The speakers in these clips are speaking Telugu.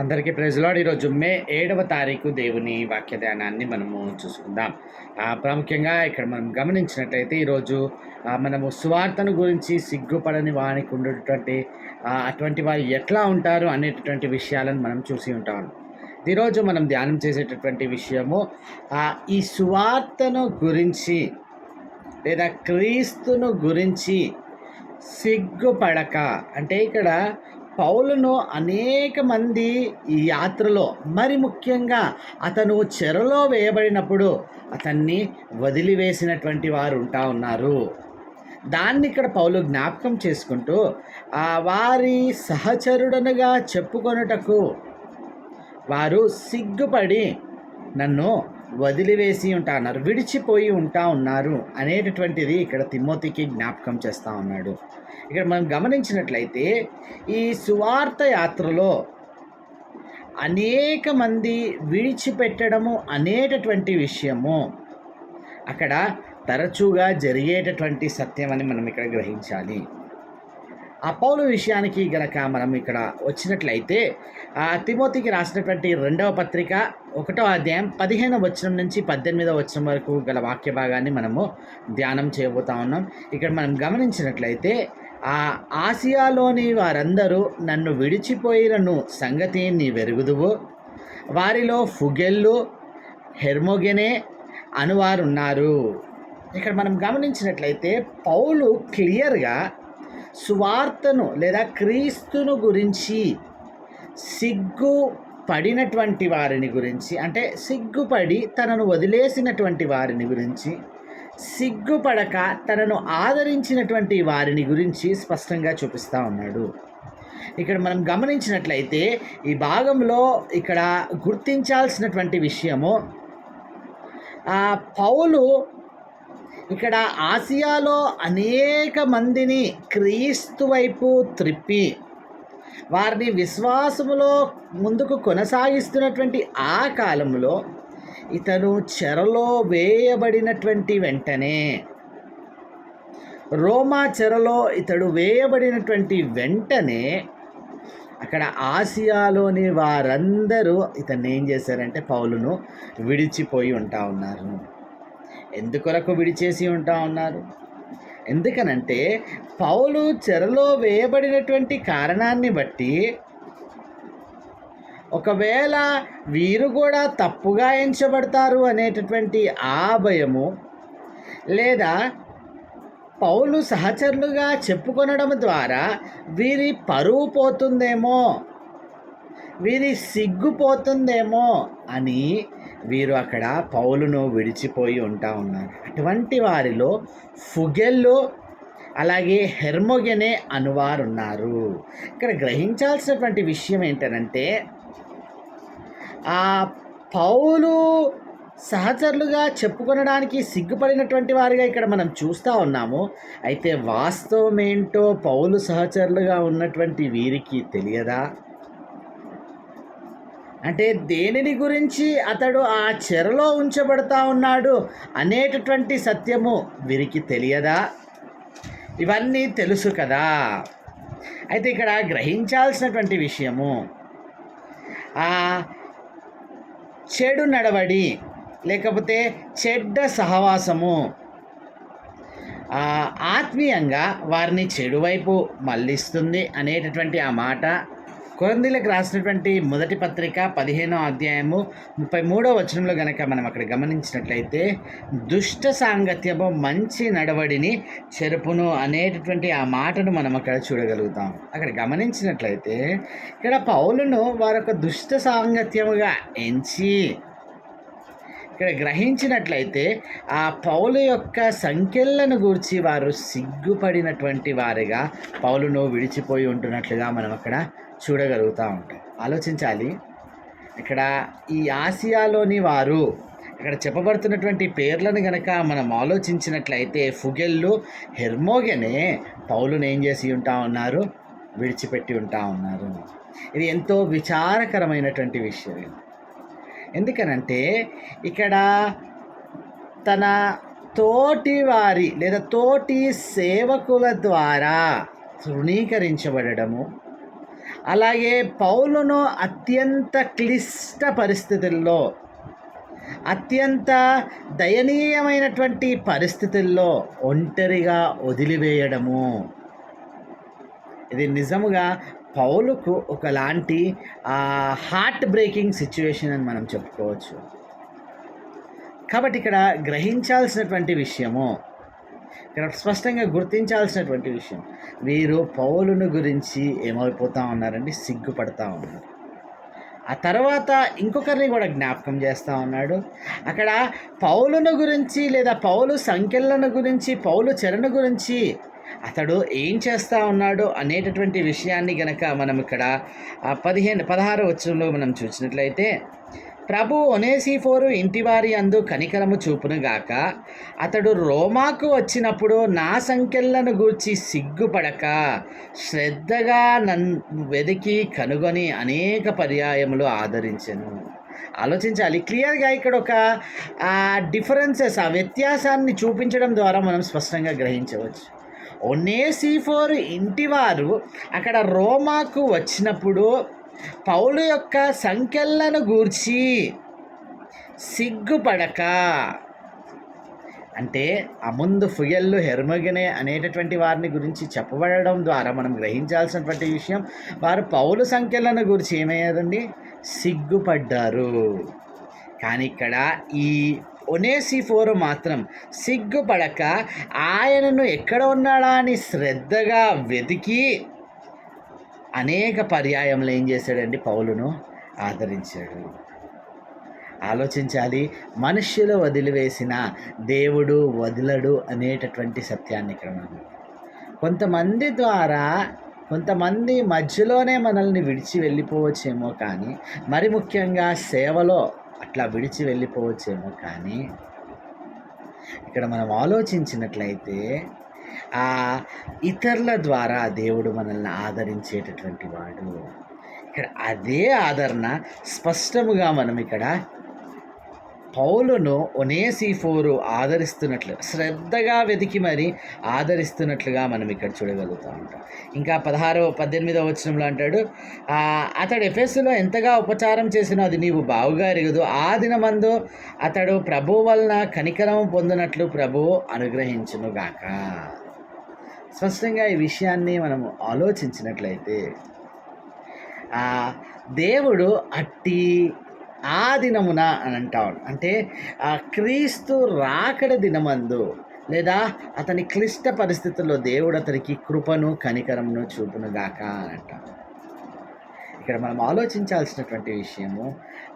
అందరికీ ప్రజలాడు ఈరోజు మే ఏడవ తారీఖు దేవుని వాక్య ధ్యానాన్ని మనము చూసుకుందాం. ప్రాముఖ్యంగా ఇక్కడ మనం గమనించినట్లయితే ఈరోజు మనము సువార్తను గురించి సిగ్గుపడని వానికి ఉండేటటువంటి అటువంటి వారు ఎట్లా ఉంటారు అనేటటువంటి విషయాలను మనం చూసి ఉంటాము ఈరోజు మనం ధ్యానం చేసేటటువంటి విషయము ఈ సువార్తను గురించి లేదా క్రీస్తును గురించి సిగ్గుపడక. అంటే ఇక్కడ పౌలును అనేక మంది ఈ యాత్రలో మరి ముఖ్యంగా అతను చెరలో వేయబడినప్పుడు అతన్ని వదిలివేసినటువంటి వారు ఉంటా ఉన్నారు. దాన్ని ఇక్కడ పౌలు జ్ఞాపకం చేసుకుంటూ ఆ వారి సహచరుడనుగా చెప్పుకొనుటకు వారు సిగ్గుపడి నన్ను వదిలివేసి ఉంటా ఉన్నారు విడిచిపోయి ఉంటా ఉన్నారు అనేటటువంటిది ఇక్కడ తిమ్మోతికి జ్ఞాపకం చేస్తూ ఉన్నాడు. ఇక్కడ మనం గమనించినట్లయితే ఈ సువార్త యాత్రలో అనేక మంది విడిచిపెట్టడము అనేటటువంటి విషయము అక్కడ తరచుగా జరిగేటటువంటి సత్యం అని మనం ఇక్కడ గ్రహించాలి. ఆ పౌలు విషయానికి గనక మనం ఇక్కడ వచ్చినట్లయితే తిమోతికి రాసినటువంటి రెండవ పత్రిక ఒకటో అధ్యాయం పదిహేనవ వచనం నుంచి పద్దెనిమిదవ వచనం వరకు గల వాక్య భాగాన్ని మనము ధ్యానం చేయబోతా ఉన్నాం. ఇక్కడ మనం గమనించినట్లయితే ఆ ఆసియాలోని వారందరూ నన్ను విడిచిపోయినను సంగతి నీ వెరుగుదువు. వారిలో ఫుగెల్లు హెర్మోగెనే అనువారున్నారు ఇక్కడ మనం గమనించినట్లయితే పౌలు క్లియర్గా సువార్తను లేదా క్రీస్తును గురించి సిగ్గు పడినటువంటి వారిని గురించి అంటే సిగ్గుపడి తనను వదిలేసినటువంటి వారిని గురించి సిగ్గుపడక తనను ఆదరించినటువంటి వారిని గురించి స్పష్టంగా చూపిస్తూ ఉన్నాడు. ఇక్కడ మనం గమనించినట్లయితే ఈ భాగంలో ఇక్కడ గుర్తించాల్సినటువంటి విషయము పౌలు ఇక్కడ ఆసియాలో అనేక మందిని క్రీస్తు వైపు త్రిప్పి వారిని విశ్వాసములో ముందుకు కొనసాగిస్తున్నటువంటి ఆ కాలంలో ఇతను చెరలో వేయబడినటువంటి వెంటనే రోమా చెరలో ఇతడు వేయబడినటువంటి వెంటనే అక్కడ ఆసియాలోని వారందరూ ఇతన్ని ఏం చేశారంటే పౌలును విడిచిపోయి ఉంటా ఉన్నారు. ఎందుకొరకు విడిచేసి ఉంటా ఉన్నారు? ఎందుకనంటే పౌలు చెరలో వేయబడినటువంటి కారణాన్ని బట్టి ఒకవేళ వీరు కూడా తప్పుగా ఎంచబడతారు అనేటటువంటి ఆ భయము లేదా పౌలు సహచరులుగా చెప్పుకొనడం ద్వారా వీరి పరువు పోతుందేమో వీరి సిగ్గుపోతుందేమో అని వీరు అక్కడ పౌలును విడిచిపోయి ఉంటా ఉన్నారు. అటువంటి వారిలో ఫుగెల్లు అలాగే హెర్మోగెనే అనువారు ఉన్నారు ఇక్కడ గ్రహించాల్సినటువంటి విషయం ఏంటంటే ఆ పౌలు సహచరులుగా చెప్పుకొనడానికి సిగ్గుపడినటువంటి వారిగా ఇక్కడ మనం చూస్తూ ఉన్నాము. అయితే వాస్తవం ఏంటో పౌలు సహచరులుగా ఉన్నటువంటి వీరికి తెలియదా? అంటే దేనిని గురించి అతడు ఆ చెరలో ఉంచబడతా ఉన్నాడు అనేటటువంటి సత్యము వీరికి తెలియదా? ఇవన్నీ తెలుసు కదా. అయితే ఇక్కడ గ్రహించాల్సినటువంటి విషయము ఆ చెడు నడవడి లేకపోతే చెడ్డ సహవాసము ఆత్మీయంగా వారిని చెడువైపు మళ్ళిస్తుంది అనేటటువంటి ఆ మాట కొరందీలకు రాసినటువంటి మొదటి పత్రిక పదిహేనో అధ్యాయము ముప్పై మూడో వచనంలో గనక మనం అక్కడ గమనించినట్లయితే దుష్ట సాంగత్యము మంచి నడవడిని చెరుపును అనేటటువంటి ఆ మాటను మనం అక్కడ చూడగలుగుతాం. అక్కడ గమనించినట్లయితే ఇక్కడ పౌలును వారొక దుష్ట సాంగత్యముగా ఎంచి ఇక్కడ గ్రహించినట్లయితే ఆ పౌలు యొక్క సంఖ్యలను గూర్చి వారు సిగ్గుపడినటువంటి వారిగా పౌలును విడిచిపోయి ఉంటున్నట్లుగా మనం అక్కడ చూడగలుగుతూ ఉంటాం. ఆలోచించాలి. ఇక్కడ ఈ ఆసియాలోని వారు ఇక్కడ చెప్పబడుతున్నటువంటి పేర్లను గనక మనం ఆలోచించినట్లయితే ఫుగెల్లు హెర్మోగెనే పౌలును ఏం చేసి ఉంటా ఉన్నారు? విడిచిపెట్టి ఉంటా ఉన్నారు. ఇది ఎంతో విచారకరమైనటువంటి విషయం ఎందుకనంటే ఇక్కడ తన తోటి వారి లేదా తోటి సేవకుల ద్వారా తృణీకరించబడము అలాగే పౌలును అత్యంత క్లిష్ట పరిస్థితుల్లో అత్యంత దయనీయమైనటువంటి పరిస్థితుల్లో ఒంటరిగా వదిలివేయడము. ఇది నిజముగా పౌలుకు ఒకలాంటి హార్ట్ బ్రేకింగ్ సిచ్యువేషన్ అని మనం చెప్పుకోవచ్చు. కాబట్టి ఇక్కడ గ్రహించాల్సినటువంటి విషయము ఇక్కడ స్పష్టంగా గుర్తించాల్సినటువంటి విషయం వీరు పౌలును గురించి ఏమైపోతూ ఉన్నారండి? సిగ్గుపడతా ఉన్నారు. ఆ తర్వాత ఇంకొకరిని కూడా జ్ఞాపకం చేస్తూ ఉన్నాడు. అక్కడ పౌలును గురించి లేదా పౌలు సంఖ్యలను గురించి పౌలు చరణ గురించి అతడు ఏం చేస్తూ ఉన్నాడు అనేటటువంటి విషయాన్ని గనక మనం ఇక్కడ పదిహేను పదహారు వచ్చంలో మనం చూసినట్లయితే ప్రభు ఒనేసిఫోరు ఇంటివారి అందు కనికరము చూపునుగాక అతడు రోమాకు వచ్చినప్పుడు నా సంఖ్యలను గూర్చి సిగ్గుపడక శ్రద్ధగా నన్ను వెతికి కనుగొని అనేక పర్యాయములు ఆదరించెను. ఆలోచించాలి. క్లియర్గా ఇక్కడ ఒక డిఫరెన్సెస్ ఆ వ్యత్యాసాన్ని చూపించడం ద్వారా మనం స్పష్టంగా గ్రహించవచ్చు. ఒనేసిఫోర్ ఇంటివారు. అక్కడ రోమాకు వచ్చినప్పుడు పౌలు యొక్క సంఖ్యలను గూర్చి సిగ్గుపడక. అంటే అముందు ఫుయల్లు హెర్మగనే అనేటటువంటి వారిని గురించి చెప్పబడడం ద్వారా మనం గ్రహించాల్సినటువంటి విషయం వారు పౌలు సంఖ్యలను గురించి ఏమయ్యారండి? సిగ్గుపడ్డారు. కానీ ఇక్కడ ఈ ఒనేసిఫోరు మాత్రం సిగ్గుపడక ఆయనను ఎక్కడ ఉన్నాడా అని శ్రద్ధగా వెతికి అనేక పర్యాయములు ఏం చేశాడండి? పౌలును ఆదరించాడు. ఆలోచించాలి మనుష్యులు వదిలివేసిన దేవుడు వదలడు అనేటటువంటి సత్యాన్ని ఇక్కడ మనం కొంతమంది ద్వారా కొంతమంది మధ్యలోనే మనల్ని విడిచి వెళ్ళిపోవచ్చేమో కానీ మరి ముఖ్యంగా సేవలో అట్లా విడిచి వెళ్ళిపోవచ్చేమో కానీ ఇక్కడ మనం ఆలోచించినట్లయితే ఆ ఇతరుల ద్వారా దేవుడు మనల్ని ఆదరించేటటువంటి వాడు. ఇక్కడ అదే ఆదరణ స్పష్టముగా మనం ఇక్కడ పౌలును ఒనేసిఫోరు ఆదరిస్తున్నట్లు శ్రద్ధగా వెతికి మరి ఆదరిస్తున్నట్లుగా మనం ఇక్కడ చూడగలుగుతూ ఉంటాం. ఇంకా పదహారవ పద్దెనిమిదవ వచనంలో అంటాడు అతడు ఎఫెస్సులో ఎంతగా ఉపచారం చేసినో అది నీవు బావుగా ఎరగదు. ఆ దినమందు అతడు ప్రభు వలన కనికరం పొందినట్లు ప్రభువు అనుగ్రహించునుగాక స్పష్టంగా ఈ విషయాన్ని మనము ఆలోచించినట్లయితే దేవుడు అట్టి ఆ దినమున అని అంటాం అంటే ఆ క్రీస్తు రాకడ దినమందు లేదా అతని క్లిష్ట పరిస్థితుల్లో దేవుడు అతనికి కృపను కనికరమును చూపునుగాక అని అంటాం ఇక్కడ మనం ఆలోచించాల్సినటువంటి విషయము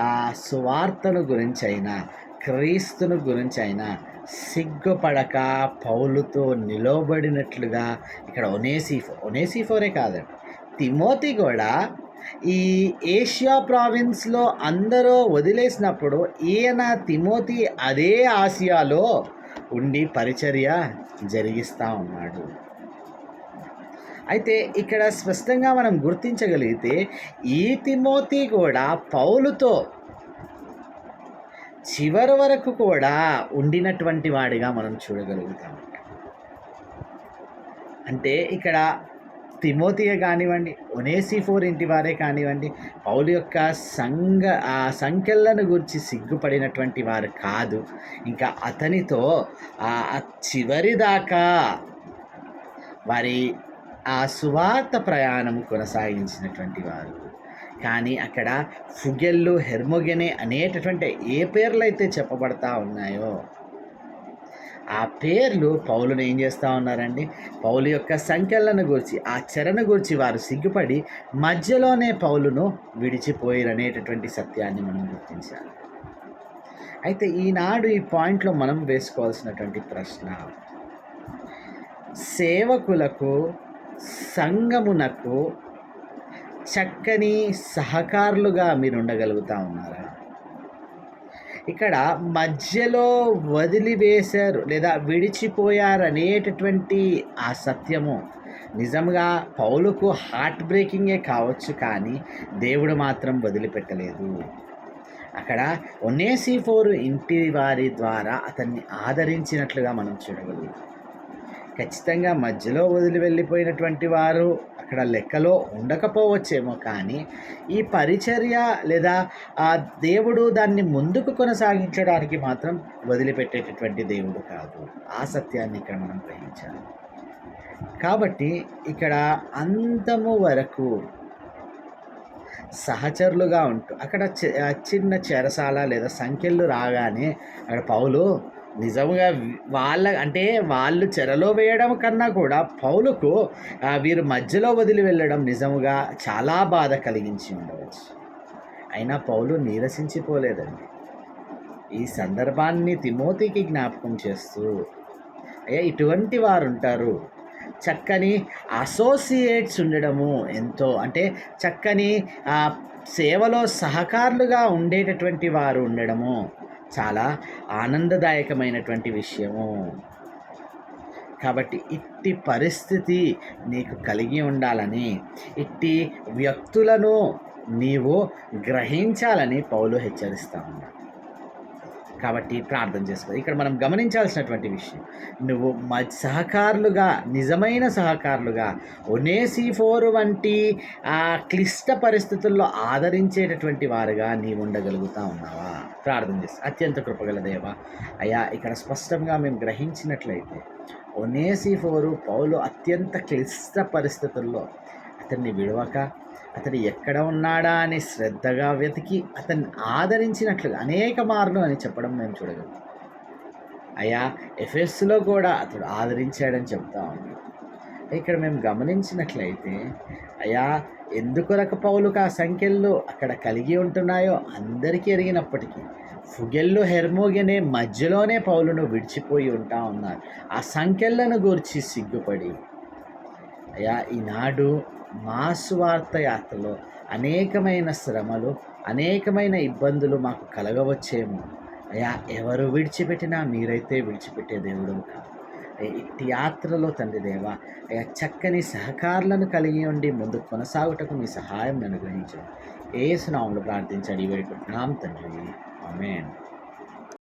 ఆ సువార్తను గురించి అయినా క్రీస్తును గురించి అయినా సిగ్గుపడక పౌలుతో నిలవబడినట్లుగా ఇక్కడ ఒనేసీఫో ఒనేసీఫోరే కాదండి. తిమోతి కూడా ఈ ఏషియా ప్రావిన్స్లో అందరూ వదిలేసినప్పుడు ఈయన తిమోతి అదే ఆసియాలో ఉండి పరిచర్య జరిగిస్తూ ఉన్నాడు. అయితే ఇక్కడ స్పష్టంగా మనం గుర్తించగలిగితే ఈ తిమోతి కూడా పౌలుతో చివరి వరకు కూడా ఉండినటువంటి వాడిగా మనం చూడగలుగుతాం. అంటే ఇక్కడ తిమోతియే కానివ్వండి ఒనేసిఫోర్ ఇంటి వారే కానివ్వండి పౌలు యొక్క సంఘ ఆ సంఖ్యలను గురించి సిగ్గుపడినటువంటి వారు కాదు. ఇంకా అతనితో ఆ చివరి దాకా వారి ఆ సువార్త ప్రయాణం కొనసాగించినటువంటి వారు. కానీ అక్కడ ఫుగెల్లు హెర్మోగెనే అనేటటువంటి ఏ పేర్లు అయితే చెప్పబడతా ఉన్నాయో ఆ పేర్లు పౌలును ఏం చేస్తూ ఉన్నారండి? పౌలు యొక్క సంఖ్యలను గురించి ఆ చరణ గురించి వారు సిగ్గుపడి మధ్యలోనే పౌలును విడిచిపోయారు అనేటటువంటి సత్యాన్ని మనం గుర్తించాలి. అయితే ఈనాడు ఈ పాయింట్లో మనం వేసుకోవాల్సినటువంటి ప్రశ్న సేవకులకు సంఘమునకు చక్కని సహకారులుగా మీరు ఉండగలుగుతా ఉన్నారా? ఇక్కడ మధ్యలో వదిలివేశారు లేదా విడిచిపోయారు అనేటటువంటి ఆ సత్యము. నిజంగా పౌలుకు హార్ట్ బ్రేకింగే కావచ్చు కానీ దేవుడు మాత్రం వదిలిపెట్టలేదు. అక్కడ ఒనేసిఫోరు ఇంటి వారి ద్వారా అతన్ని ఆదరించినట్లుగా మనం చూడగలుగుతాం. ఖచ్చితంగా మధ్యలో వదిలి వెళ్ళిపోయినటువంటి వారు అక్కడ లెక్కలో ఉండకపోవచ్చేమో కానీ ఈ పరిచర్య లేదా ఆ దేవుడు దాన్ని ముందుకు కొనసాగించడానికి మాత్రం వదిలిపెట్టేటటువంటి దేవుడు కాదు. ఆ సత్యాన్ని ఇక్కడ మనం గ్రహించాలి. కాబట్టి ఇక్కడ అంతము వరకు సహచరులుగా ఉంటూ అక్కడ చి- చిన్న చెరసాల లేదా సంఖ్యలు రాగానే అక్కడ పౌలు నిజంగా వాళ్ళ అంటే వాళ్ళు చెరలో వేయడం కన్నా కూడా పౌలుకు వీరు మధ్యలో వదిలి వెళ్ళడం నిజముగా చాలా బాధ కలిగించి ఉండవచ్చు. అయినా పౌలు నీరసించిపోలేదండి. ఈ సందర్భాన్ని తిమోతికి జ్ఞాపకం చేస్తూ అయ్యా ఇటువంటి వారు ఉంటారు చక్కని అసోసియేట్స్ ఉండడము ఎంతో అంటే చక్కని సేవలో సహకారులుగా ఉండేటటువంటి వారు ఉండడము చాలా ఆనందదాయకమైనటువంటి విషయము. కాబట్టి ఇట్టి పరిస్థితి నీకు కలిగి ఉండాలని ఇట్టి వ్యక్తులను నీవు గ్రహించాలని పౌలు హెచ్చరిస్తా ఉన్నాడు. కాబట్టి ప్రార్థన చేసుకో ఇక్కడ మనం గమనించాల్సినటువంటి విషయం నువ్వు మ సహకారులుగా నిజమైన సహకారులుగా ఒనేసి ఫోర్ వంటి ఆ క్లిష్ట పరిస్థితుల్లో ఆదరించేటటువంటి వారుగా నీవు ఉండగలుగుతా ఉన్నావా? ప్రార్థన చేస్తా అత్యంత కృపగల దేవ అయ్యా ఇక్కడ స్పష్టంగా మేము గ్రహించినట్లయితే ఒనేసి ఫోరు పౌలు అత్యంత క్లిష్ట పరిస్థితుల్లో అతన్ని విడవక అతడు ఎక్కడ ఉన్నాడా అని శ్రద్ధగా వెతికి అతన్ని ఆదరించినట్లుగా అనేక మార్లు అని చెప్పడం మేము చూడగలం. అయ్యా ఎఫ్ఎస్లో కూడా అతడు ఆదరించాడని చెప్తా ఉన్నాడు. ఇక్కడ మేము గమనించినట్లయితే అయ్యా ఎందుకొరకు పౌలుకు ఆ సంఖ్యలు అక్కడ కలిగి ఉంటున్నాయో అందరికీ ఎరిగినప్పటికీ ఫుగెల్లు హెర్మోగెనే మధ్యలోనే పౌలును విడిచిపోయి ఉంటా ఉన్నారు. ఆ సంఖ్యలను గూర్చి సిగ్గుపడి అయ్యా ఈనాడు మా సువార్త యాత్రలో అనేకమైన శ్రమలు అనేకమైన ఇబ్బందులు మాకు కలగవచ్చేమో. అయ్యా ఎవరు విడిచిపెట్టినా మీరైతే విడిచిపెట్టే దేవుడు కాదు. ఇట్టి యాత్రలో తండ్రి దేవ అయ్యా చక్కని సహకారులను కలిగి ఉండి ముందు కొనసాగుటకు మీ సహాయం అనుగ్రహించండి ఏ సునామంలో ప్రార్థించండి. వేడుకుంటున్నాం తండ్రి. ఆమేన్.